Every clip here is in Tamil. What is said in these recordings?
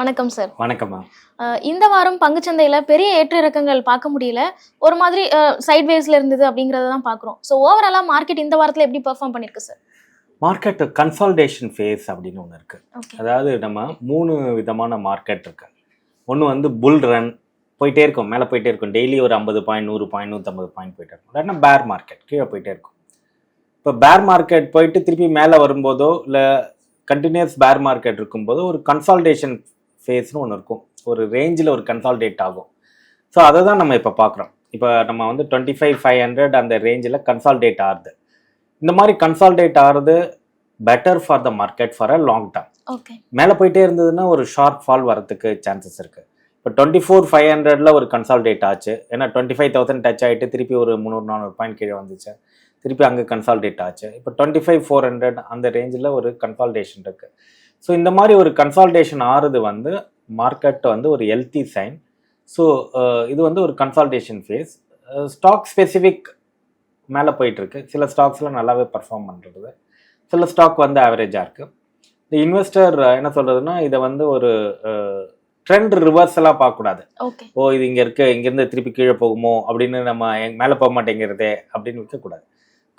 வணக்கம் சார் வணக்கம்மா இந்த வாரம் பங்குச்சந்தையில பெரிய ஏற்ற இறக்கங்கள் பார்க்க முடியல. ஒரு மாதிரி சைட் வேஸ்ல இருந்தது அப்படிங்கறத தான் பாக்குறோம் ஸோ ஓவராலா மார்க்கெட் இந்த வாரத்துல எப்படி பெர்ஃபார்ம் பண்ணிருக்கு சார் மார்க்கெட் கன்சால்டேஷன் ஃபேஸ் அப்படின்னு ஒன்று இருக்கு. ஓகே அதாவது நம்ம மூணு விதமான மார்க்கெட் இருக்கு. ஒன்று வந்து புல் ரன் போயிட்டே இருக்கும். மேலே போயிட்டே இருக்கும். டெய்லி ஒரு ஐம்பது பாயிண்ட் நூறு பாயிண்ட் நூற்றம்பது பாயிண்ட் போயிட்டே இருக்கும். இல்லைன்னா பேர் மார்க்கெட் கீழே போயிட்டே இருக்கும். இப்போ பேர் மார்க்கெட் போயிட்டு திருப்பி மேலே வரும்போதோ இல்லை கண்டினியூஸ் பேர் மார்க்கெட் இருக்கும்போதோ ஒரு கன்சால்டேஷன் ஃபேஸ்னு ஒன்று இருக்கும். ஒரு ரேஞ்சில் ஒரு கன்சால்டேட் ஆகும். ஸோ அதை தான் நம்ம இப்போ பார்க்குறோம் இப்போ நம்ம வந்து டுவெண்ட்டி ஃபைவ் ஃபைவ் ஹண்ட்ரட் அந்த ரேஞ்சில் கன்சால்டேட் ஆகுது. இந்த மாதிரி கன்சால்டேட் ஆகிறது better for the market for a long term மேலே போயிட்டே இருந்ததுன்னா ஒரு ஷார்ட் ஃபால் வரதுக்கு சான்சஸ் இருக்கு. இப்போ டுவெண்ட்டி ஃபோர் ஃபைவ் ஹண்ட்ரட்ல ஒரு கன்சால்டேட் ஆச்சு. ஏன்னா டுவெண்ட்டி ஃபைவ் தௌசண்ட் டச் ஆகிட்டு திருப்பி ஒரு முந்நூறு நானூறு பாயிண்ட் கீழே வந்துச்சு. திருப்பி அங்கே கன்சால்டேட் ஆச்சு. இப்போ டுவெண்ட்டி ஃபைவ் ஃபோர் ஹண்ட்ரட் அந்த ரேஞ்சில் ஒரு கன்சால்டேஷன் இருக்கு. ஸோ இந்த மாதிரி ஒரு கன்சால்டேஷன் ஆறுது வந்து மார்க்கெட் வந்து ஒரு ஹெல்த்தி சைன் ஸோ இது வந்து ஒரு கன்சால்டேஷன் ஃபேஸ் ஸ்டாக் ஸ்பெசிஃபிக் மேலே போயிட்டு இருக்கு சில ஸ்டாக்ஸ்லாம் நல்லாவே பர்ஃபார்ம் பண்ணுறது சில ஸ்டாக் வந்து ஆவரேஜாக இருக்குது இந்த இன்வெஸ்டர் என்ன சொல்றதுன்னா இதை வந்து ஒரு ட்ரெண்ட் ரிவர்சலாக பார்க்கக்கூடாது. ஓகே ஓ இது இங்கே இருக்கு இங்கேருந்து திருப்பி கீழே போகுமோ அப்படின்னு நம்ம மேலே போக மாட்டேங்கிறதே அப்படின்னு இருக்கக்கூடாது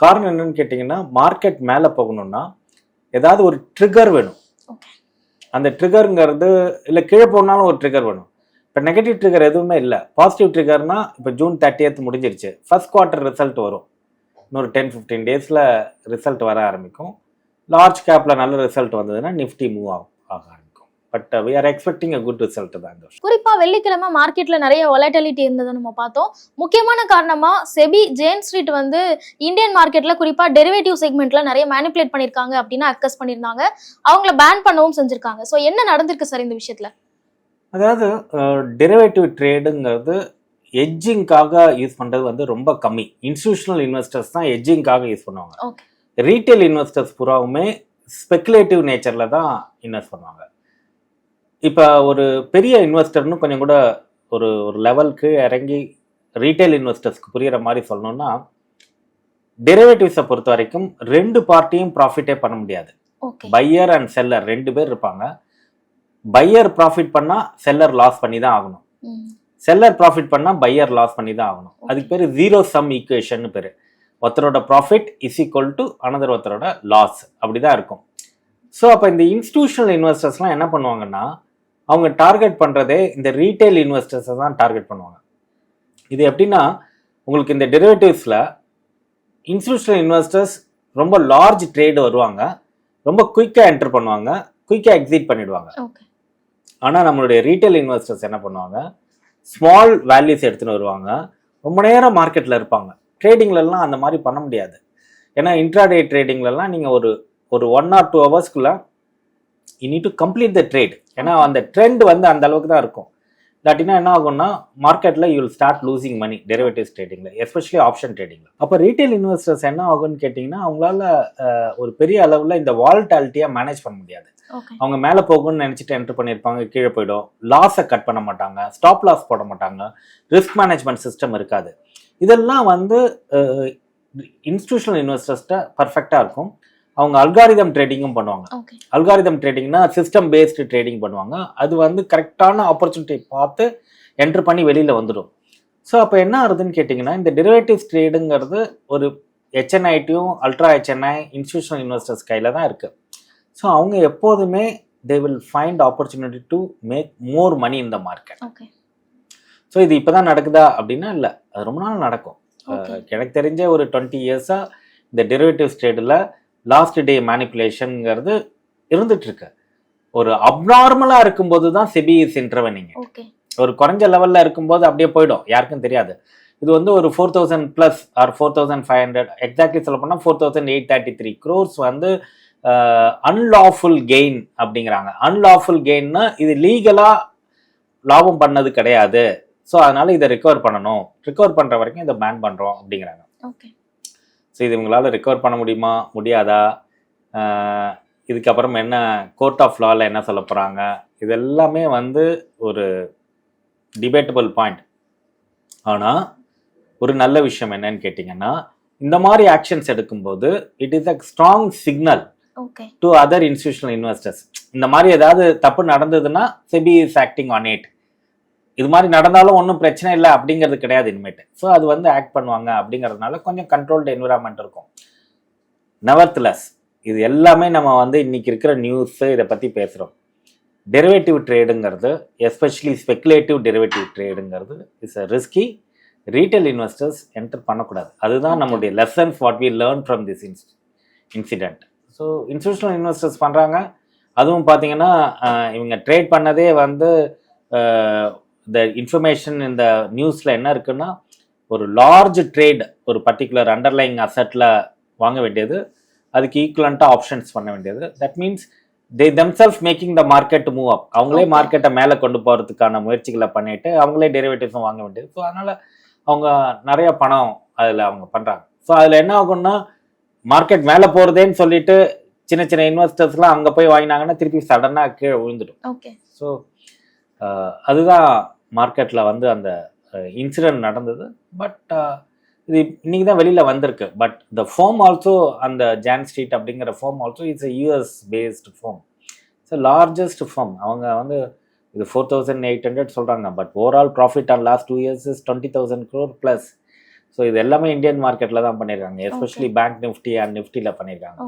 காரணம் என்னன்னு கேட்டிங்கன்னா மார்க்கெட் மேலே போகணும்னா ஏதாவது ஒரு ட்ரிகர் வேணும். அந்த ட்ரிகருங்கிறது இல்லை கீழே போனாலும் ஒரு ட்ரிகர் வேணும் இப்போ நெகட்டிவ் ட்ரிகர் எதுவுமே இல்லை. பாசிட்டிவ் ட்ரிகர்னா இப்போ ஜூன் தேர்ட்டியத் முடிஞ்சிருச்சு. ஃபர்ஸ்ட் குவார்ட்டர் ரிசல்ட் வரும். இன்னொரு டென் ஃபிஃப்டீன் டேஸில் ரிசல்ட் வர ஆரம்பிக்கும். லார்ஜ் கேப்பில் நல்ல ரிசல்ட் வந்ததுன்னா நிஃப்டி மூவ் ஆகும். ஆக. But we are expecting a good result தான் இந்த வருஷம் குறிப்பா வெள்ளிக்கிழமை மார்க்கெட்ல நிறைய வொலட்டிலிட்டி இருந்ததை நம்ம பார்த்தோம். முக்கியமான காரணமா செபி ஜேன் ஸ்ட்ரீட் வந்து இந்தியன் மார்க்கெட்ல குறிப்பா டெரிவேட்டிவ் செக்மெண்ட்ல நிறைய மேனிப்புலேட் பண்ணிருக்காங்க அப்படின்னு அக்கஸ் பண்ணிருந்தாங்க அவங்கள பேன் பண்ணவும் செஞ்சிருக்காங்க. ஸோ என்ன நடந்திருக்கு சார் இந்த விஷயத்துல? அதாவது டெரிவேட்டிவ் ட்ரேடுங்கிறது எட்ஜிங்காக யூஸ் பண்ணுறது வந்து ரொம்ப கம்மி. இன்ஸ்டியூஷனல் இன்வெஸ்டர்ஸ் தான் எட்ஜிங்காக யூஸ் பண்ணுவாங்க. ரீட்டைல் இன்வெஸ்டர்ஸ் பூராவுமே ஸ்பெகுலேட்டிவ் நேச்சரில் தான் இன்வெஸ்ட் பண்ணுவாங்க. இப்போ ஒரு பெரிய இன்வெஸ்டர்னு கொஞ்சம் கூட ஒரு ஒரு லெவலுக்கு இறங்கி ரீட்டைல் இன்வெஸ்டர்ஸ்க்கு புரியுற மாதிரி சொல்லணும்னா டெரிவேட்டிவ்ஸை பொறுத்த வரைக்கும் ரெண்டு பார்ட்டியும் ப்ராஃபிட்டே பண்ண முடியாது. பையர் அண்ட் செல்லர் ரெண்டு பேர் இருப்பாங்க. பையர் ப்ராஃபிட் பண்ணால் செல்லர் லாஸ் பண்ணி தான் ஆகணும். செல்லர் ப்ராஃபிட் பண்ணால் பையர் லாஸ் பண்ணி தான் ஆகணும். அதுக்கு பேர் ஜீரோ சம் ஈக்குவேஷன் பேர். ஒருத்தரோட profit is equal to another ஒருத்தரோட லாஸ் அப்படி தான் இருக்கும். ஸோ அப்போ இந்த இன்ஸ்டிடியூஷனல் இன்வெஸ்டர்ஸ்லாம் என்ன பண்ணுவாங்கன்னா அவங்க டார்கெட் பண்ணுறதே இந்த ரீட்டைல் இன்வெஸ்டர்ஸை தான் டார்கெட் பண்ணுவாங்க. இது எப்படின்னா உங்களுக்கு இந்த டெரிவேட்டிவ்ஸில் இன்ஸ்டிடியூஷனல் இன்வெஸ்டர்ஸ் ரொம்ப லார்ஜ் ட்ரேடு வருவாங்க. ரொம்ப குயிக்காக என்டர் பண்ணுவாங்க. குயிக்காக எக்ஸிட் பண்ணிடுவாங்க. ஆனால் நம்மளுடைய ரீட்டைல் இன்வெஸ்டர்ஸ் என்ன பண்ணுவாங்க? ஸ்மால் வேல்யூஸ் எடுத்துன்னு வருவாங்க. ரொம்ப நேரம் மார்க்கெட்டில் இருப்பாங்க. ட்ரேடிங்லலாம் அந்த மாதிரி பண்ண முடியாது. ஏன்னா இன்ட்ராடே ட்ரேடிங்லலாம் நீங்கள் ஒரு ஒரு one or two ஹவர்ஸ்க்குள்ள you need to complete the trade ஏன்னா அந்த ட்ரெண்ட் வந்து அந்த அளவுக்கு தான் இருக்கும். இல்லாட்டினா என்ன ஆகும்னா மார்க்கெட்டில் you will start losing money derivatives ட்ரேடிங்கில் எஸ்பெஷலி ஆப்ஷன் ட்ரேடிங்கில் அப்போ ரீட்டைல் இன்வெஸ்டர்ஸ் என்ன ஆகும்னு கேட்டிங்கன்னா அவங்களால ஒரு பெரிய அளவில் இந்த வால்டாலிட்டியாக மேனேஜ் பண்ண முடியாது. அவங்க மேலே போகும்னு நினச்சிட்டு என்டர் பண்ணியிருப்பாங்க கீழே போயிடும். லாஸை கட் பண்ண மாட்டாங்க. ஸ்டாப் லாஸ் போட மாட்டாங்க. ரிஸ்க் மேனேஜ்மெண்ட் சிஸ்டம் இருக்காது. இதெல்லாம் வந்து இன்ஸ்டிடியூஷனல் இன்வெஸ்டர்ஸ்ட்ட பர்ஃபெக்டாக இருக்கும். அவங்க அல்காரிதம் ட்ரேடிங்கும் பண்ணுவாங்க. அல்காரிதம் ட்ரேடிங்னா சிஸ்டம் பேஸ்டு ட்ரேடிங் பண்ணுவாங்க. அது வந்து கரெக்டான ஆப்பர்ச்சுனிட்டி பார்த்து என்டர் பண்ணி வெளியில் வந்துடும். ஸோ அப்போ என்ன ஆகுதுன்னு கேட்டிங்கன்னா இந்த டெரிவேட்டிவ்ஸ் ட்ரேடுங்கிறது ஒரு ஹெச்என்ஐடியும் அல்ட்ரா ஹெச்என்ஐ இன்ஸ்டிடியூஷனல் இன்வெஸ்டர்ஸ் கையில் தான் இருக்குது ஸோ அவங்க எப்போதுமே they will find opportunity to make more money the market so இது இப்போ தான் நடக்குதா அப்படின்னா இல்லை. அது ரொம்ப நாள் நடக்கும். எனக்கு தெரிஞ்ச ஒரு டுவெண்ட்டி இயர்ஸாக இந்த டெரிவேட்டிவ்ஸ் ட்ரேடில் லாஸ்ட் டே மேனிப்புலேஷனுங்கிறது இருந்துட்டு இருக்கு ஒரு அப்நார்மலாக இருக்கும்போது தான் செபி இஸ் இன்டர்வனிங் ஒரு குறைஞ்ச லெவலில் இருக்கும்போது அப்படியே போயிடும். யாருக்கும் தெரியாது. இது வந்து ஒரு four thousand plus or four thousand five hundred exactly சொல்ல போனால் four thousand eight thirty three crores வந்து அன்லாஃபுல் கெயின் அப்படிங்கிறாங்க. அன்லாஃபுல் கெயின்னா இது லீகலாக லாபம் பண்ணது கிடையாது. ஸோ அதனால இதை ரிகவர் பண்ணணும். ரிகவர் பண்ணுற வரைக்கும் இதை பேன் பண்ணுறோம் அப்படிங்கிறாங்க. ஓகே ஸோ இது இவங்களால ரிகவர் பண்ண முடியுமா? முடியாதா? இதுக்கப்புறம் என்ன கோர்ட் ஆஃப் லாவில் என்ன சொல்ல போகிறாங்க இது எல்லாமே வந்து ஒரு டிபேட்டபிள் பாயிண்ட் ஆனால் ஒரு நல்ல விஷயம் என்னன்னு கேட்டிங்கன்னா இந்த மாதிரி ஆக்ஷன்ஸ் எடுக்கும்போது it is a strong signal to other institutional investors இந்த மாதிரி ஏதாவது தப்பு நடந்ததுன்னா SEBI is acting on it இது மாதிரி நடந்தாலும் ஒன்றும் பிரச்சனை இல்லை அப்படிங்கிறது கிடையாது இனிமேட்டு. ஸோ அது வந்து ஆக்ட் பண்ணுவாங்க அப்படிங்கிறதுனால கொஞ்சம் கண்ட்ரோல்டு என்விரான்மெண்ட் இருக்கும். நவர்த்லெஸ் இது எல்லாமே நம்ம வந்து இன்னைக்கு இருக்கிற நியூஸு இதை பற்றி பேசுகிறோம் டெரிவேட்டிவ் ட்ரேடுங்கிறது especially speculative derivative ட்ரேடுங்கிறது is a risky retail investors enter பண்ணக்கூடாது. அதுதான் நம்மளுடைய lessons what we learn from this incident so institutional investors பண்ணுறாங்க அதுவும் பார்த்தீங்கன்னா இவங்க ட்ரேட் பண்ணதே வந்து இந்த இன்ஃபர்மேஷன் இந்த நியூஸில் என்ன இருக்குன்னா ஒரு லார்ஜ் ட்ரேட் ஒரு பர்டிகுலர் அண்டர்லைங் அசட்டில் வாங்க வேண்டியது அதுக்கு ஈக்குவலண்ட்டாக ஆப்ஷன்ஸ் பண்ண வேண்டியது. That means they themselves making the market move up அவங்களே. மார்க்கெட்டை மேலே கொண்டு போகிறதுக்கான முயற்சிகளை பண்ணிட்டு அவங்களே டெரிவேட்டிவ்ஸும் வாங்க வேண்டியது. ஸோ அதனால் அவங்க நிறைய பணம் அதில் அவங்க பண்ணுறாங்க ஸோ அதில் என்ன ஆகும்னா மார்க்கெட் மேலே போகிறதேன்னு சொல்லிட்டு சின்ன சின்ன இன்வெஸ்டர்ஸ்லாம் அங்கே போய் வாங்கினாங்கன்னா திருப்பி சடனாக கீழே விழுந்துடும். ஓகே ஸோ அதுதான் மார்க்கெட்டில் வந்து அந்த இன்சிடென்ட் நடந்தது. பட் இது இன்னைக்கு தான் வெளியில் வந்திருக்கு. பட் த ஃபோம் ஆல்சோ அந்த ஜான் ஸ்ட்ரீட் அப்படிங்கிற firm also it's US based firm it's largest firm அவங்க வந்து இது ஃபோர் தௌசண்ட் எயிட் ஹண்ட்ரட் சொல்கிறாங்க but overall profit on last two years is twenty thousand crore plus so இது எல்லாமே இந்தியன் மார்க்கெட்டில் தான் பண்ணியிருக்காங்க எஸ்பெஷலி பேங்க் நிஃப்டி அண்ட் நிஃப்டியில் பண்ணியிருக்காங்க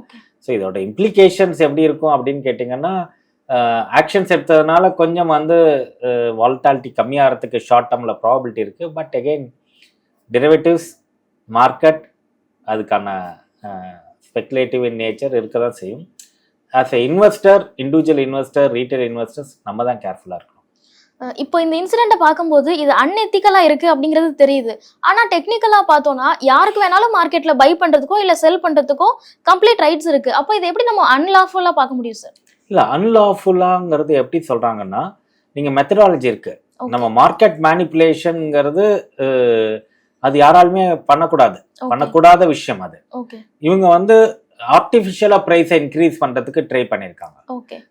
ஸோ இதோட இம்ப்ளிகேஷன்ஸ் எப்படி இருக்கும் அப்படின்னு கேட்டிங்கன்னா ஆக்ஷன்ஸ் எடுத்ததுனால கொஞ்சம் வந்து வால்டாலிட்டி கம்மியாகிறதுக்கு ஷார்ட் டேர்மில் ப்ராபிலிட்டி இருக்குது பட் அகெயின் டெரிவேட்டிவ்ஸ் மார்க்கெட் அதுக்கான ஸ்பெக்குலேட்டிவ் இன் நேச்சர் இருக்க தான் செய்யும். As a investor individual investor retail investors நம்ம தான் கேர்ஃபுல்லாக இருக்கணும். இப்போ இந்த இன்சிடென்ட்டை பார்க்கும்போது இது அன்எத்திக்கலாக இருக்குது அப்படிங்கிறது தெரியுது. ஆனால் டெக்னிக்கலாக பார்த்தோன்னா யாருக்கு வேணாலும் மார்க்கெட்டில் பை பண்ணுறதுக்கோ இல்லை செல் பண்ணுறதுக்கோ கம்ப்ளீட் ரைட்ஸ் இருக்குது அப்போ இதை எப்படி நம்ம அன்லாஃபுல்லாக பார்க்க முடியும் சார் இல்லை அன்லாஃபுல்லாங்கிறது எப்படி சொல்கிறாங்கன்னா நீங்கள் மெத்தடாலஜி இருக்குது. நம்ம மார்க்கெட் மேனிப்புலேஷனுங்கிறது அது யாராலுமே பண்ணக்கூடாது. பண்ணக்கூடாத விஷயம் அது. இவங்க வந்து ஆர்டிஃபிஷியலாக ப்ரைஸை இன்க்ரீஸ் பண்ணுறதுக்கு ட்ரை பண்ணியிருக்காங்க.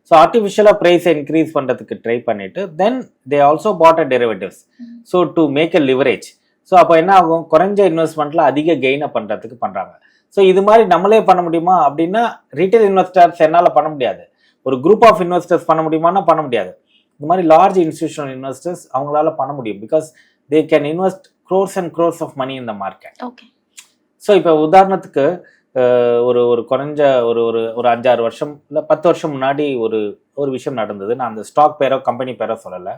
ஸோ ஆர்டிஃபிஷியலாக ப்ரைஸை இன்க்ரீஸ் பண்ணுறதுக்கு ட்ரை பண்ணிட்டு then they also bought a derivatives so to make a leverage so அப்போ என்ன ஆகும்? குறைஞ்ச இன்வெஸ்ட்மெண்ட்டில் அதிக கெயினை பண்ணுறதுக்கு பண்ணுறாங்க ஸோ இது மாதிரி நம்மளே பண்ண முடியுமா? அப்படின்னா ரீட்டைல் இன்வெஸ்டர்ஸ் என்னால் பண்ண முடியாது. ஒரு குரூப் ஆஃப் இன்வெஸ்டர்ஸ் பண்ண முடியுமான்னா பண்ண முடியாது. இந்த மாதிரி லார்ஜ் இன்ஸ்டியூஷனல் இன்வெஸ்டர்ஸ் அவங்களால பண்ண முடியும். Because they can invest crores and crores of money இந்த மார்க்கெட் ஓகே ஸோ இப்போ உதாரணத்துக்கு ஒரு ஒரு குறைஞ்ச ஒரு ஒரு ஒரு அஞ்சாறு வருஷம் இல்லை பத்து வருஷம் முன்னாடி ஒரு ஒரு விஷயம் நடந்தது. நான் அந்த ஸ்டாக் பேரோ கம்பெனி பேரோ சொல்லலை.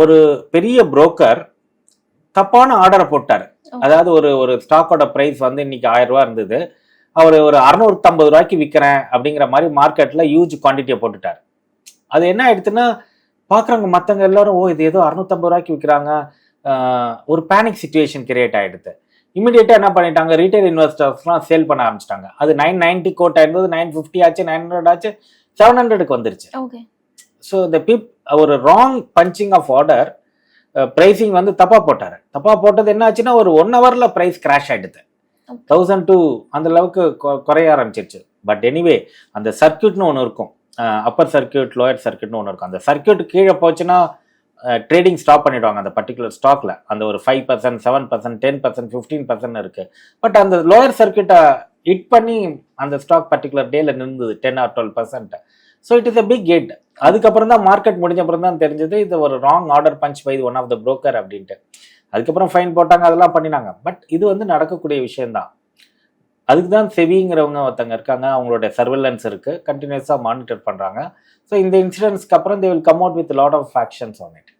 ஒரு பெரிய புரோக்கர் தப்பான ஆர்டரை போட்டார். அதாவது ஒரு ஒரு ஸ்டாக்கோட ப்ரைஸ் வந்து இன்னைக்கு ஆயிரம் ரூபா இருந்தது. அவர் ஒரு அறுநூத்தம்பது ரூபாய்க்கு விற்கிறேன் அப்படிங்கிற மாதிரி மார்க்கெட்டில் ஹியூஜ் குவான்டிட்டியை போட்டுட்டார். அது என்ன ஆயிடுச்சுன்னா பார்க்குறவங்க மற்றவங்க எல்லாரும் ஓ இது ஏதோ அறுநூத்தம்பது ரூபாய்க்கு விற்கிறாங்க ஒரு பேனிக் சுச்சுவேஷன் கிரியேட் ஆயிடுது. இமிடியேட்டாக என்ன பண்ணிட்டாங்க ரீட்டைல் இன்வெஸ்டர்ஸ்லாம் சேல் பண்ண ஆரம்பிச்சிட்டாங்க. அது நைன் நைன்ட்டி கோட் ஆயிருந்தது நைன் ஃபிஃப்டி ஆச்சு நைன் ஹண்ட்ரட் ஆச்சு செவன் ஹண்ட்ரடுக்கு வந்துருச்சு. ஓகே ஸோ இந்த பீப் ஒரு wrong punching of order pricing வந்து தப்பாக போட்டார். தப்பாக போட்டது என்ன ஆச்சுன்னா ஒரு ஒன் ஹவரில் ப்ரைஸ் கிராஷ் ஆகிடுது. தௌசண்ட் டூ அந்த அளவுக்கு கொ- குறைய ஆரம்பிச்சிருச்சு. பட் எனிவே அந்த சர்க்கியூட்னு ஒன்று இருக்கும். அப்பர் சர்க்கியூட் லோயர் சர்க்கியூட்னு ஒன்று இருக்கும். அந்த சர்க்கியூட் கீழே போச்சுன்னா ட்ரேடிங் ஸ்டாப் பண்ணிடுவாங்க அந்த பர்டிகுலர் ஸ்டாக்ல அந்த ஒரு five percent seven percent ten percent fifteen percent இருக்கு. பட் அந்த லோயர் சர்க்கியூட்டை ஹிட் பண்ணி அந்த ஸ்டாக் பர்டிகுலர் டேல நின்றுது ten or twelve percent so it is a big hit அதுக்கப்புறம் தான் மார்க்கெட் முடிஞ்ச அப்புறம் தான் தெரிஞ்சது இது ஒரு wrong order punch by one of the broker அப்படின்ட்டு. அதுக்கப்புறம் ஃபைன் போட்டாங்க அதெல்லாம் பண்ணினாங்க. பட் இது வந்து நடக்கக்கூடிய விஷயம்தான். அதுக்கு தான் செவிங்கிறவங்க ஒருத்தங்க இருக்காங்க அவங்களோட சர்வேலன்ஸ் இருக்கு. கண்டினியூஸாக மானிட்டர் பண்றாங்க. ஸோ இந்த இன்சிடென்ட்ஸ்க்கு அப்புறம் they will come out with lot of actions on it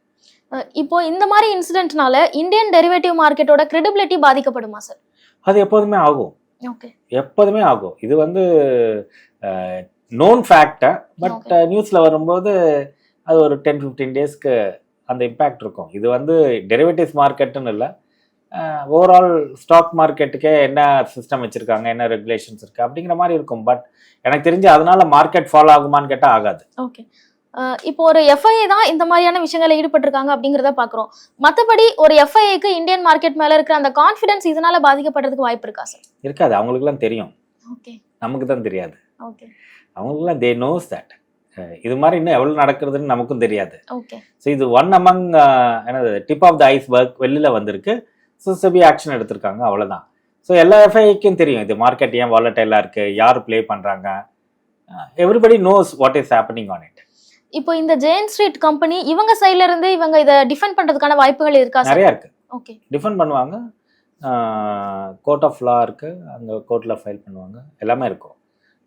இப்போ இந்த மாதிரி இன்சிடென்ட்னால இந்தியன் டெரிவேட்டிவ் மார்க்கெட்டோட கிரெடிபிலிட்டி பாதிக்கப்படுமா சார் அது எப்போதுமே ஆகும். ஓகே எப்போதுமே ஆகும். இது வந்து நோன் ஃபேக்டா பட். நியூஸ்ல வரும்போது அது ஒரு டென் ஃபிஃப்டீன் டேஸ்க்கு அந்த இம்பேக்ட் இருக்கும். இது வந்து டெரிவேட்டிவ்ஸ் மார்க்கெட்டுன்னு இல்லை. ஓவரால் ஸ்டாக் மார்க்கெட்டுக்கே என்ன சிஸ்டம் வச்சிருக்காங்க என்ன ரெகுலேஷன்ஸ் இருக்கு அப்படிங்கிற மாதிரி இருக்கும். பட் எனக்கு தெரிஞ்சு அதனால மார்க்கெட் ஃபாலோ ஆகுமான்னு கேட்டால் ஆகாது. ஓகே இப்போ ஒரு எஃப்ஐஏ தான் இந்த மாதிரியான விஷயங்களை ஈடுபட்டிருக்காங்க அப்படிங்கிறத பாக்குறோம். மத்தபடி ஒரு எஃப்ஐஏக்கு இந்தியன் மார்க்கெட் மேல இருக்கிற அந்த கான்ஃபிடன்ஸ் இதனால பாதிக்கப்படுறதுக்கு வாய்ப்பு இருக்கா சார் இருக்காது. அவங்களுக்குலாம் தெரியும். ஓகே நமக்கு தான் தெரியாது. ஓகே அவங்களுக்குலாம் தே நோஸ் தட் இது மாதிரி இன்னும் எவ்வளோ நடக்கிறதுன்னு நமக்கும் தெரியாது. ஓகே ஸோ இது ஒன் அமங் என்னது tip of the iceberg வெளியில் வந்திருக்கு. ஸோ செபி ஆக்ஷன் எடுத்திருக்காங்க அவ்வளோதான் ஸோ எல்லா எஃப்ஐக்கும் தெரியும் இது மார்க்கெட் ஏன் வாலட்டைலாக இருக்கு யார் ப்ளே பண்ணுறாங்க everybody knows what is happening on it இப்போ இந்த ஜெயின் ஸ்ட்ரீட் கம்பெனி இவங்க சைடுல இருந்து இவங்க இதை டிஃபெண்ட் பண்றதுக்கான வாய்ப்புகள் இருக்கா நிறையா இருக்கு. ஓகே டிஃபெண்ட் பண்ணுவாங்க. கோர்ட் ஆஃப் லா இருக்கு அங்கே கோர்ட்டில் ஃபைல் பண்ணுவாங்க. எல்லாமே இருக்கும்.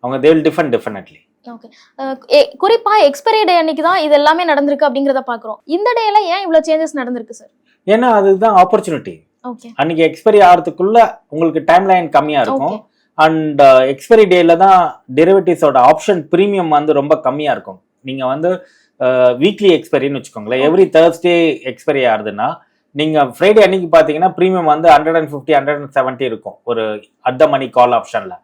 அவங்க they will defend definitely okay குறிப்பா எக்ஸ்பைரி டே அன்னைக்கு தான் இது எல்லாமே நடந்திருக்கு அப்படிங்கறத பாக்குறோம். இந்த டேல ஏன் இவ்வளவு சேஞ்சஸ் நடந்திருக்கு சார் ஏன்னா அதுதான் ஆப்பர்ச்சுனிட்டி அன்னைக்கு எக்ஸ்பைரி ஆகிறதுக்குள்ள உங்களுக்கு டைம் லைன் கம்மியாக இருக்கும் அண்ட் எக்ஸ்பைரி டேல தான் டெரிவேட்டிவ்ஸோட ஆப்ஷன் ப்ரீமியம் வந்து ரொம்ப கம்மியாக இருக்கும். நீங்கள் வந்து வீக்லி எக்ஸ்பைரின்னு வச்சுக்கோங்களேன். எவ்ரி தேர்ஸ்டே எக்ஸ்பைரி ஆகுதுன்னா நீங்கள் ஃப்ரைடே அன்னைக்கு பார்த்தீங்கன்னா ப்ரீமியம் வந்து hundred and fifty hundred and seventy இருக்கும். ஒரு அட் த மணி கால் ஆப்ஷனில்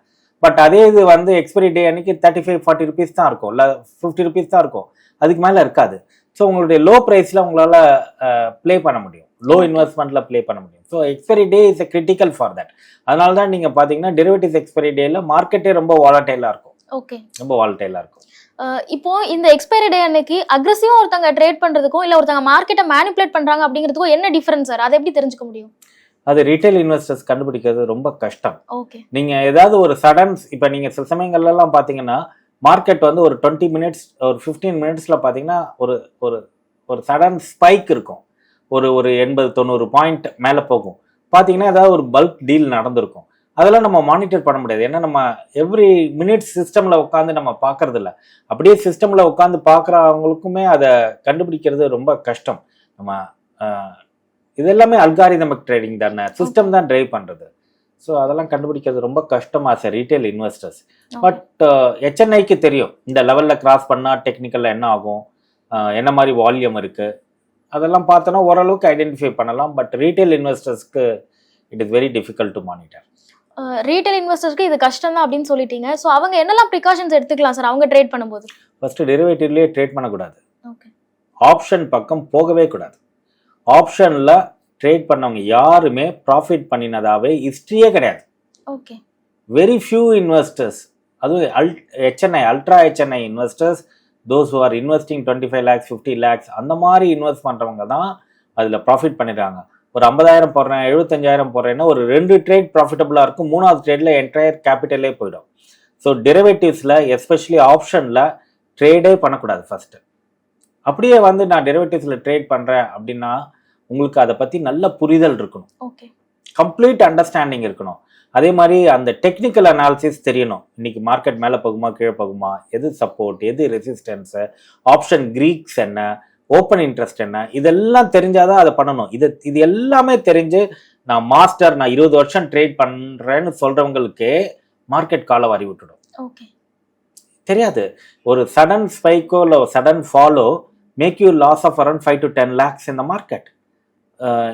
பட் அதே இது வந்து எக்ஸ்பைரி டே அன்னைக்கு தேர்ட்டி ஃபைவ் ஃபார்ட்டி ருபீஸ் தான் இருக்கும். இல்லை ஃபிஃப்டி ருபீஸ் தான் இருக்கும். அதுக்கு மேலே இருக்காது. ஸோ உங்களுடைய லோ ப்ரைஸில் உங்களால் ப்ளே பண்ண முடியும். Low Okay. இன்வெஸ்ட்மெண்ட்ல ப்ளே பண்ண முடியும். So expiry day is critical for that அதனால தான் நீங்கள் பார்த்தீங்கன்னா டெரிவேட்டிவ்ஸ் எக்ஸ்பைரி டேல மார்க்கெட்டே ரொம்ப வாலட்டைலாக இருக்கும். ஓகே ரொம்ப வாலட்டைலாக இருக்கும். இப்போ இந்த எக்ஸ்பைரி டே அன்னைக்கு அக்ரெசிவா ஒருத்தங்க ட்ரேட் பண்றதுக்கும் இல்ல ஒருத்தங்க மார்க்கெட்டை மேனிபுலேட் பண்றாங்க அப்படிங்கிறதுக்கும் என்ன டிஃபரன்ஸ் சார் அதை எப்படி தெரிஞ்சுக்க முடியும்? அது ரீட்டைல் இன்வெஸ்டர்ஸ் கண்டுபிடிக்கிறது ரொம்ப கஷ்டம். ஓகே நீங்கள் ஏதாவது ஒரு சடன் இப்போ நீங்கள் சில சமயங்கள்லாம் பார்த்தீங்கன்னா மார்க்கெட் வந்து ஒரு டுவெண்ட்டி மினிட்ஸ் ஒரு ஃபிஃப்டீன் மினிட்ஸில் பார்த்தீங்கன்னா ஒரு ஒரு ஒரு சடன் ஸ்பைக் இருக்கும். ஒரு ஒரு எண்பது தொண்ணூறு பாயிண்ட் மேலே போகும். பார்த்தீங்கன்னா ஏதாவது ஒரு பல்க் டீல் நடந்திருக்கும். அதெல்லாம் நம்ம மானிட்டர் பண்ண முடியாது. ஏன்னா நம்ம எவ்ரி மினிட் சிஸ்டமில் உட்காந்து நம்ம பார்க்கறது இல்ல அப்படியே சிஸ்டமில் உட்காந்து பார்க்குறவங்களுக்குமே அதை கண்டுபிடிக்கிறது ரொம்ப கஷ்டம். நம்ம இது எல்லாமே அல்காரிதமிக் ட்ரேடிங் தானே? சிஸ்டம் தான் டிரைவ் பண்ணுறது ஸோ அதெல்லாம் கண்டுபிடிக்கிறது ரொம்ப கஷ்டம் ஆஸ் ரீட்டைல் இன்வெஸ்டர்ஸ் பட் ஹெச்என்ஐக்கு தெரியும். இந்த லெவலில் கிராஸ் பண்ணால் டெக்னிக்கலில் என்ன ஆகும்? என்ன மாதிரி வால்யூம் இருக்குது அதெல்லாம் பார்த்தோன்னா ஓரளவுக்கு ஐடென்டிஃபை பண்ணலாம். But retail இன்வெஸ்டர்ஸ்க்கு it is very difficult to monitor retail இன்வெஸ்டர்ஸ்க்கு இது கஷ்டம் தான் அப்படின்னு சொல்லிட்டீங்க. ஸோ அவங்க என்னெல்லாம் ப்ரிகாஷன்ஸ் எடுத்துக்கலாம் சார் அவங்க ட்ரேட் பண்ணும்போது. ஃபஸ்ட்டு டெரிவேட்டிவ்லேயே ட்ரேட் பண்ணக்கூடாது. ஓகே ஆப்ஷன் பக்கம் போகவே கூடாது. ஆப்ஷனில் ட்ரேட் பண்ணவங்க யாருமே ப்ராஃபிட் பண்ணினதாவே ஹிஸ்ட்ரியே கிடையாது. ஓகே வெரி ஃபியூ இன்வெஸ்டர்ஸ் அதுவும் அல் HNI ultra HNI investors those who are investing twenty five lakhs fifty lakhs அந்த மாதிரி இன்வெஸ்ட் பண்ணுறவங்க தான் அதில் ப்ராஃபிட் பண்ணிடுறாங்க. ஒரு ஐம்பதாயிரம் போடுறேன் எழுபத்தஞ்சாயிரம் போடுறேன்னா ஒரு ரெண்டு ட்ரேட் ப்ராஃபிட்டபுளாக இருக்கும் மூணாவது ட்ரேடில் என்டையர் கேபிட்டலே போயிடும். ஸோ டெரிவேட்டிவ்ஸில் எஸ்பெஷலி ஆப்ஷனில் ட்ரேடே பண்ணக்கூடாது ஃபஸ்ட்டு அப்படியே வந்து நான் டெரிவேட்டிவ்ஸில் ட்ரேட் பண்ணுறேன் அப்படின்னா உங்களுக்கு அதை பற்றி நல்ல புரிதல் இருக்கணும். ஓகே கம்ப்ளீட் அண்டர்ஸ்டாண்டிங் இருக்கணும். அதே மாதிரி அந்த டெக்னிக்கல் அனாலிசிஸ் தெரியணும். இன்னைக்கு மார்க்கெட் மேலே போகுமா கீழே போகுமா எது சப்போர்ட் எது ரெசிஸ்டன்ஸு ஆப்ஷன் கிரீக்ஸ் என்ன ஓப்பன் இன்ட்ரெஸ்ட் என்ன இதெல்லாம் தெரிஞ்சாதான் அதை பண்ணணும். இது இது எல்லாமே தெரிஞ்சு நான் மாஸ்டர் நான் இருபது வருஷம் ட்ரேட் பண்ணுறேன்னு சொல்கிறவங்களுக்கே மார்க்கெட் காலை வாரி விட்டுடும். ஓகே தெரியாது. ஒரு சடன் ஸ்பைக்கோ இல்லை sudden fall make you loss of around five to ten lakhs இந்த மார்க்கெட்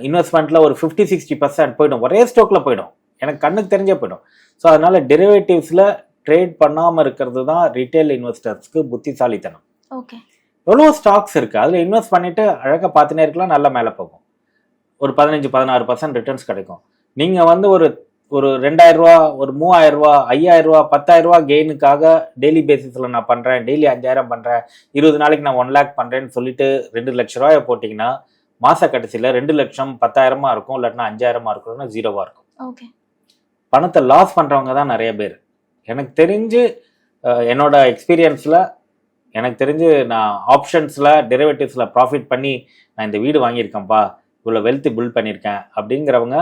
இன்வெஸ்ட்மெண்ட்டில் ஒரு ஃபிஃப்டி சிக்ஸ்டி பர்சன்ட் போயிடும். ஒரே ஸ்டோக்கில் போயிடும். எனக்கு கண்ணுக்கு தெரிஞ்சே போயிடும். ஸோ அதனால டெரிவேட்டிவ்ஸில் ட்ரேட் பண்ணாமல் இருக்கிறது தான் ரீட்டைல் இன்வெஸ்டர்ஸ்க்கு புத்திசாலித்தனம். ஓகே எவ்வளோ ஸ்டாக்ஸ் இருக்குது அதில் இன்வெஸ்ட் பண்ணிவிட்டு அழகாக பார்த்துனே இருக்கலாம் நல்லா மேலே போகும். ஒரு பதினஞ்சு பதினாறு பர்சன்ட் ரிட்டர்ன்ஸ் கிடைக்கும். நீங்கள் வந்து ஒரு ஒரு ரெண்டாயிரம் ரூபா ஒரு மூவாயிரம் ரூபா ஐயாயிரம் ரூபா பத்தாயிரம் ரூபா கெயினுக்காக டெய்லி பேசிஸில் நான் பண்ணுறேன் டெய்லி அஞ்சாயிரம் பண்ணுறேன் இருபது நாளைக்கு நான் ஒன் லேக் பண்ணுறேன்னு சொல்லிட்டு ரெண்டு லட்ச ரூபாயை போட்டிங்கன்னா மாச கடைசியில் ரெண்டு லட்சம் பத்தாயிரமா இருக்கும். இல்லாட்டினா அஞ்சாயிரமா இருக்கும்னா ஜீரோவா இருக்கும். ஓகே பணத்தை லாஸ் பண்றவங்க தான் நிறைய பேர். எனக்கு தெரிஞ்சு என்னோட எக்ஸ்பீரியன்ஸ்ல எனக்கு தெரிஞ்சு நான் ஆப்ஷன்ஸ்ல டெரிவேட்டிவ்ஸ்ல ப்ராஃபிட் பண்ணி நான் இந்த வீடு வாங்கியிருக்கேன்ப்பா. இவ்வளோ வெல்த் பில்ட் பண்ணியிருக்கேன். அப்படிங்கிறவங்க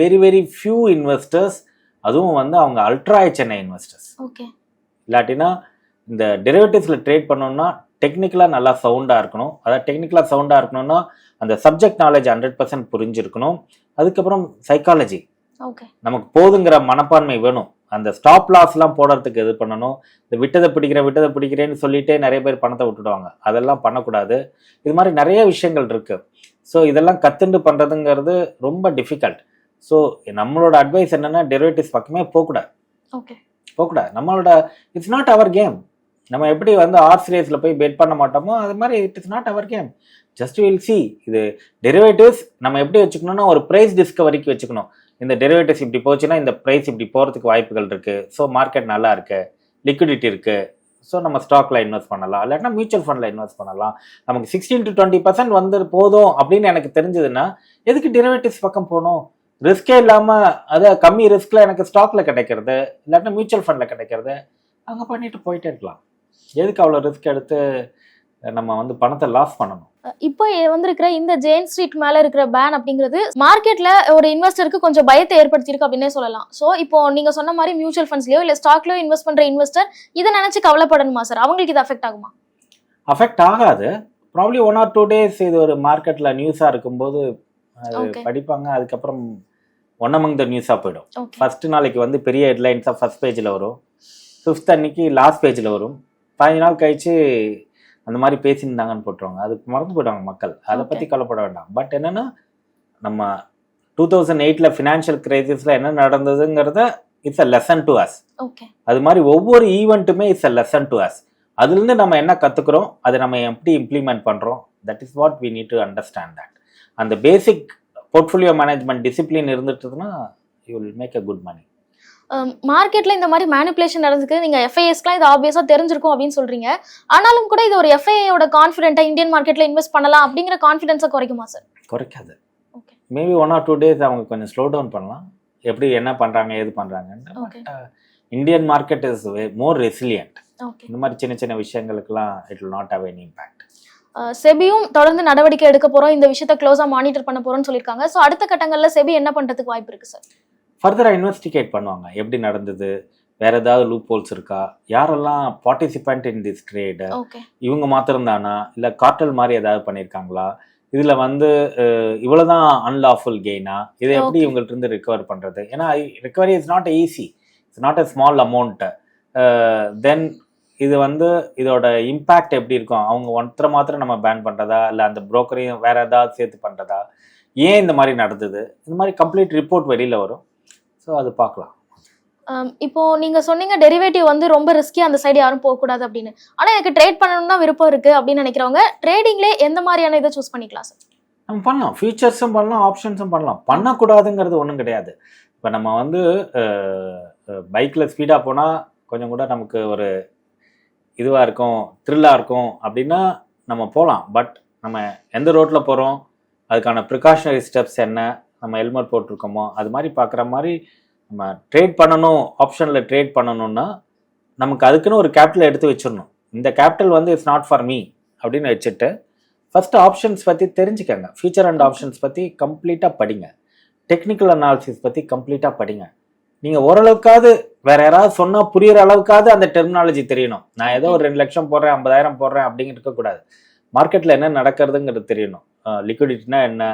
வெரி வெரி ஃபியூ இன்வெஸ்டர்ஸ் அதுவும் வந்து அவங்க அல்ட்ரா சென்னை இன்வெஸ்டர்ஸ் ஓகே இல்லாட்டினா இந்த டெரிவேட்டிவ்ஸில் ட்ரேட் பண்ணணும்னா டெக்னிக்கலாக நல்லா சவுண்டாக இருக்கணும். அதாவது டெக்னிக்கலாக சவுண்டாக இருக்கணும்னா அந்த சப்ஜெக்ட் நாலேஜ் ஹண்ட்ரட் பர்சன்ட் புரிஞ்சிருக்கணும். அதுக்கப்புறம் சைக்காலஜி ஓகே நமக்கு போதுங்கிற மனப்பான்மை வேணும். அந்த ஸ்டாப் லாஸ்லாம் போடுறதுக்கு இது பண்ணணும்? இந்த விட்டதை பிடிக்கிறேன் விட்டதை பிடிக்கிறேன்னு சொல்லிட்டே நிறைய பேர் பணத்தை விட்டுடுவாங்க. அதெல்லாம் பண்ணக்கூடாது. இது மாதிரி நிறைய விஷயங்கள் இருக்கு. ஸோ இதெல்லாம் கத்துண்டு பண்ணுறதுங்கிறது ரொம்ப டிஃபிகல்ட் ஸோ நம்மளோட அட்வைஸ் என்னன்னா டெரிவேட்டிவ்ஸ் பக்கமே போகக்கூடாது ஓகே போகக்கூடாது நம்மளோட இட்ஸ் நாட் அவர் கேம் நம்ம எப்படி வந்து ஆர்ஸ் ரேஸில் போய் பெட் பண்ண மாட்டோமோ அது மாதிரி it is not our game just will see இது டெரிவேட்டிவ்ஸ் நம்ம எப்படி வச்சுக்கணும்னா ஒரு ப்ரைஸ் டிஸ்கவரிக்கு வச்சுக்கணும். இந்த டெரிவேட்டிவ்ஸ் இப்படி போச்சுன்னா இந்த ப்ரைஸ் இப்படி போகிறதுக்கு வாய்ப்புகள் இருக்கு. ஸோ மார்க்கெட் நல்லா இருக்கு. லிக்விடிட்டி இருக்கு. ஸோ நம்ம ஸ்டாக்ல இன்வெஸ்ட் பண்ணலாம். இல்லாட்டினா மியூச்சுவல் ஃபண்டில் இன்வெஸ்ட் பண்ணலாம். நமக்கு சிக்ஸ்டீன் டு டுவெண்ட்டி பர்சன்ட் வந்து போதும் அப்படின்னு எனக்கு தெரிஞ்சதுன்னா எதுக்கு டெரிவேட்டிவ்ஸ் பக்கம் போகணும்? ரிஸ்கே இல்லாம அதாவது கம்மி ரிஸ்க்ல எனக்கு ஸ்டாக்ல கிடைக்கிறது இல்லாட்டா மியூச்சுவல் ஃபண்ட்ல கிடைக்கிறது அங்க பண்ணிட்டு போயிட்டே இருக்கலாம். எதுக்கு அவ்வளவு ரிஸ்க் எடுத்து நம்ம வந்து பணத்தை லாஸ் பண்ணணும்? இப்போ வந்திருக்கிற இந்த ஜெயின் ஸ்ட்ரீட் மேல இருக்கிற பேன் அப்படிங்கிறது மார்க்கெட்ல ஒரு இன்வெஸ்டருக்கு கொஞ்சம் பயத்தை ஏற்படுத்தியிருக்கு அப்படின்னே சொல்லலாம். சோ இப்போ நீங்க சொன்ன மாதிரி மியூச்சுவல் ஃபண்ட்ஸ்லயோ இல்ல ஸ்டாக்லயோ இன்வெஸ்ட் பண்ற இன்வெஸ்டர் இதை நினைச்சு கவலைப்படணுமா சார் அவங்களுக்கு இது அஃபெக்ட் ஆகுமா? அஃபெக்ட் ஆகாது. Probably one or two days இது ஒரு மார்க்கெட்ல நியூஸா இருக்கும்போது அது. படிப்பாங்க அதுக்கப்புறம் ஒன் அமங் த நியூஸா போயிடும். ஃபர்ஸ்ட் நாளைக்கு வந்து பெரிய ஹெட்லைன்ஸாக ஃபர்ஸ்ட் பேஜில் வரும். ஃபிஃப்த் அன்னைக்கு லாஸ்ட் பேஜில் வரும். பதினஞ்சு நாள் கழிச்சு அந்த மாதிரி பேசியிருந்தாங்கன்னு போட்டுருவாங்க. அதுக்கு மறந்து போயிடுவாங்க மக்கள். அதை. பற்றி கவலைப்பட வேண்டாம். பட் என்னன்னா நம்ம டூ தௌசண்ட் எயிட்டில் ஃபினான்ஷியல் கிரைசிஸில் என்ன நடந்ததுங்கிறத it's a lesson to us okay அது மாதிரி ஒவ்வொரு ஈவெண்ட்டுமே it's a lesson to us அதுலேருந்து நம்ம என்ன கற்றுக்குறோம் அதை நம்ம எப்படி இம்ப்ளிமெண்ட் பண்ணுறோம் that is what we need to understand that அந்த basic portfolio management discipline இருந்துட்டுதுன்னா you will make a good money மார்க்கெட்ல இந்த மாதிரி மேனிப்புலேஷன் நடந்துக்கு நீங்க எஃப்ஐஎஸ்க்குலாம் இது ஆப்வியஸா தெரிஞ்சிருக்கும் அப்படின்னு சொல்றீங்க. ஆனாலும் கூட இது ஒரு எஃப்ஐயோட கான்ஃபிடென்ட்டா இந்தியன் மார்க்கெட்ல இன்வெஸ்ட் பண்ணலாம் அப்படிங்கிற கான்ஃபிடன்ஸை குறைக்குமா sir குறைக்காது. Okay maybe one or two days அவங்க கொஞ்சம் ஸ்லோ டவுன் பண்ணலாம். எப்படி என்ன பண்ணுறாங்க ஏது பண்ணுறாங்கன்னு Indian market is more resilient இந்த மாதிரி சின்ன சின்ன விஷயங்களுக்குலாம் it will not have any impact. செபியும் தொடர்ந்து நடவடிக்கை எடுக்க போறோம். இந்த விஷயத்தை க்ளோஸா மானிட்டர் பண்ண போறோம்னு சொல்லியிருக்காங்க. சோ அடுத்த கட்டங்கள்ல செபி என்ன பண்றதுக்கு வாய்ப்பு இருக்கு சார் ஃபர்தராக இன்வெஸ்டிகேட் பண்ணுவாங்க. எப்படி நடந்தது? வேற ஏதாவது லூப் ஹோல்ஸ் இருக்கா? யாரெல்லாம் பார்ட்டிசிபென்ட் இன் திஸ் ட்ரேடு இவங்க மாத்திரம் தானா இல்லை கார்ட்டல் மாதிரி ஏதாவது பண்ணியிருக்காங்களா? இதில் வந்து அஹ், இவ்வளவுதான் அன்லாஃபுல் கெயினா இதை எப்படி. இவங்கள்ட்ட இருந்து ரிகவர் பண்ணுறது ஏன்னா recovery is not easy it's not a small amount then இது வந்து இதோட இம்பேக்ட் எப்படி இருக்கும்? அவங்க ஒருத்தரை மாத்திரம் நம்ம பேன் பண்ணுறதா இல்லை அந்த புரோக்கரையும் வேற ஏதாவது சேர்த்து பண்ணுறதா ஏன் இந்த மாதிரி நடந்தது? இந்த மாதிரி கம்ப்ளீட் ரிப்போர்ட் வெளியில் வரும். ஸோ அது பார்க்கலாம். இப்போ நீங்க சொன்னீங்க டெரிவேட்டிவ் வந்து ரொம்ப ரிஸ்கி அந்த சைடு யாரும் போக கூடாது அப்படின்னு. ஆனா எனக்கு ட்ரேட் பண்ணணும் தான் விருப்பம் இருக்கு அப்படின்னு நினைக்கிறவங்க ட்ரேடிங்ல எந்த மாதிரியான இதை சூஸ் பண்ணிக்கலாம் சார் நம்ம பண்ணலாம். ஃபியூச்சர்ஸும் பண்ணலாம் ஆப்ஷன்ஸும் பண்ணலாம். பண்ணக்கூடாதுங்கிறது ஒன்றும் கிடையாது. இப்போ நம்ம வந்து பைக்கில் ஸ்பீடாக போனால் கொஞ்சம் கூட நமக்கு ஒரு இதுவாக இருக்கும் த்ரில்லாக இருக்கும் அப்படின்னா நம்ம போகலாம் பட் நம்ம எந்த ரோட்டில் போகிறோம் அதுக்கான ப்ரிகாஷனரி ஸ்டெப்ஸ் என்ன நம்ம ஹெல்மெட் போட்டிருக்கோமோ அது மாதிரி பார்க்குற மாதிரி நம்ம ட்ரேட் பண்ணணும் ஆப்ஷனில் ட்ரேட் பண்ணணும்னா நமக்கு அதுக்குன்னு ஒரு கேபிட்டல் எடுத்து வச்சிடணும். இந்த கேபிட்டல் வந்து இட்ஸ் நாட் ஃபார் மீ அப்படின்னு வச்சுட்டு ஃபஸ்ட்டு ஆப்ஷன்ஸ் பற்றி தெரிஞ்சுக்கங்க. ஃபியூச்சர் அண்ட் ஆப்ஷன்ஸ் பற்றி கம்ப்ளீட்டாக படிங்க. டெக்னிக்கல் அனாலிசிஸ் பற்றி கம்ப்ளீட்டாக படிங்க. நீங்கள் ஓரளவுக்காவது வேற யாராவது சொன்னால் புரியுற அளவுக்காவது அந்த டெர்மினாலஜி தெரியணும். நான் ஏதோ ஒரு ரெண்டு லட்சம் போடுறேன் ஐம்பதாயிரம் போடுறேன் அப்படிங்கிட்டு இருக்கக்கூடாது மார்க்கெட்டில் என்ன நடக்கிறதுங்கிறது தெரியணும். லிக்விடிட்டினா என்ன?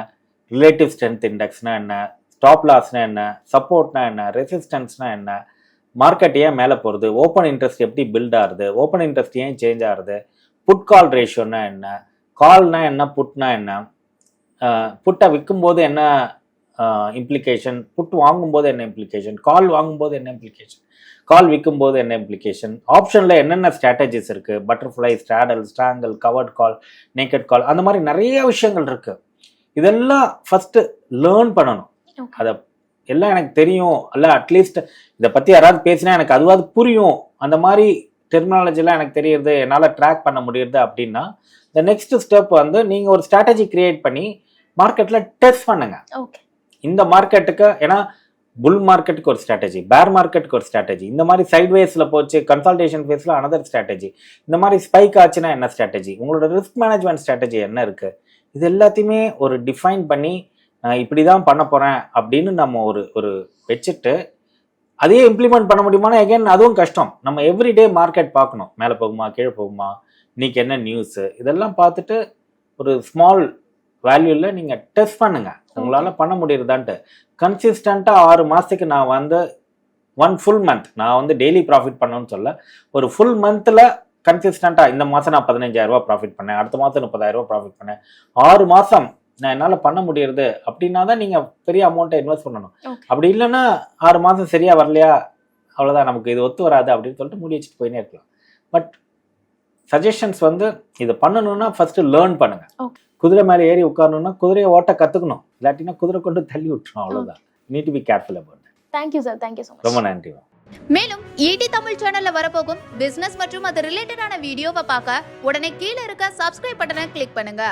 ரிலேட்டிவ் ஸ்ட்ரென்த் இண்டெக்ஸ்னா என்ன? ஸ்டாப் லாஸ்னா என்ன? சப்போர்ட்னா என்ன? ரெசிஸ்டன்ஸ்னா என்ன? மார்க்கெட் ஏன் மேலே போகிறது ஓப்பன் இன்ட்ரெஸ்ட் எப்படி பில்ட் ஆகுது ஓப்பன் இன்ட்ரெஸ்ட் ஏன் சேஞ்ச் ஆகுது புட் கால் ரேஷியோனா என்ன? கால்னா என்ன? புட்னா என்ன? புட்டை விற்கும்போது என்ன இம்ப்ளிகேஷன் புட் வாங்கும்போது என்ன இம்ப்ளிகேஷன் கால் வாங்கும்போது என்ன இம்ப்ளிகேஷன் கால் விற்கும்போது என்ன இம்ப்ளிகேஷன் ஆப்ஷனில் என்னென்ன ஸ்ட்ராட்டஜிஸ் இருக்குது butterfly straddle strangle covered call naked call அந்த மாதிரி நிறைய விஷயங்கள் இருக்குது இதெல்லாம் ஃபஸ்ட்டு லேர்ன் பண்ணணும். அதை எல்லாம் எனக்கு தெரியும். அல்ல அட்லீஸ்ட் இதை பற்றி யாராவது பேசினா எனக்கு அதுவாது புரியும். அந்த மாதிரி டெர்மினாலஜிலாம் எனக்கு தெரியுது என்னால் ட்ராக் பண்ண முடியுது அப்படின்னா இந்த நெக்ஸ்ட் ஸ்டெப் வந்து நீங்கள் ஒரு ஸ்ட்ராட்டஜி கிரியேட் பண்ணி மார்க்கெட்டில் டெஸ்ட் பண்ணுங்க. ஓகே இந்த மார்க்கெட்டுக்கு ஏன்னா புல் மார்க்கெட்டுக்கு ஒரு ஸ்ட்ராட்டஜி பேர் மார்க்கெட்டுக்கு ஒரு ஸ்ட்ராட்டஜி இந்த மாதிரி சைட்வேஸில் போச்சு கன்சல்டேஷன் ஃபேஸில் அனதர் ஸ்ட்ராட்டஜி இந்த மாதிரி ஸ்பைக் ஆச்சுன்னா என்ன ஸ்ட்ராட்டஜி உங்களோட ரிஸ்க் மேனேஜ்மெண்ட் ஸ்ட்ராட்டஜி என்ன இருக்குது இது எல்லாத்தையுமே ஒரு டிஃபைன் பண்ணி நான் இப்படி தான் பண்ண போகிறேன் அப்படின்னு நம்ம ஒரு ஒரு வச்சுட்டு அதையே இம்ப்ளிமெண்ட் பண்ண முடியுமானா எகைன் அதுவும் கஷ்டம். நம்ம எவ்ரிடே மார்க்கெட் பார்க்கணும். மேலே போகுமா கீழே போகுமா இன்னைக்கு என்ன நியூஸு இதெல்லாம் பார்த்துட்டு ஒரு ஸ்மால் வேல்யூவில் நீங்கள் டெஸ்ட் பண்ணுங்க. உங்களால் பண்ண முடியுறதான்ட்டு. கன்சிஸ்டண்ட்டாக ஆறு மாதத்துக்கு நான் வந்து ஒன் ஃபுல் மந்த் நான் வந்து டெய்லி ப்ராஃபிட் பண்ணணும்னு சொல்ல ஒரு ஃபுல் மந்த்தில் கன்சிஸ்டண்ட்டாக இந்த மாதம் நான் பதினஞ்சாயிரம் ரூபாய் ப்ராஃபிட் பண்ணேன் அடுத்த மாதம் முப்பதாயிரம் ரூபாய் ப்ராஃபிட் பண்ணேன். ஆறு மாதம் நான் என்னால் பண்ண முடியுறது அப்படின்னா தான் நீங்கள் பெரிய அமௌண்ட்டை இன்வெஸ்ட் பண்ணணும். அப்படி இல்லைன்னா ஆறு மாதம் சரியா வரலையா அவ்வளோதான் நமக்கு இது ஒத்து வராது அப்படின்னு சொல்லிட்டு மூடி வச்சுட்டு போயினே இருக்கலாம். பட் சஜஷன்ஸ் வந்து இதை பண்ணணும்னா ஃபர்ஸ்ட் லேர்ன் பண்ணுங்க. Okay. குதிரை மேலே ஏறி உட்காரணும்னா குதிரையை ஓட்ட கற்றுக்கணும் இல்லாட்டினா குதிரை கொண்டு தள்ளி விட்டுரும் அவ்வளோதான் need to be careful about thank you sir thank you so much ரொம்ப நன்றி மேலும் ஈடி தமிழ் சேனல்ல வரப்போகும் பிசினஸ் மற்றும் அது ரிலேட்டடான வீடியோவை பார்க்க உடனே கீழே இருக்க சப்ஸ்கிரைப் பட்டனை கிளிக் பண்ணுங்க.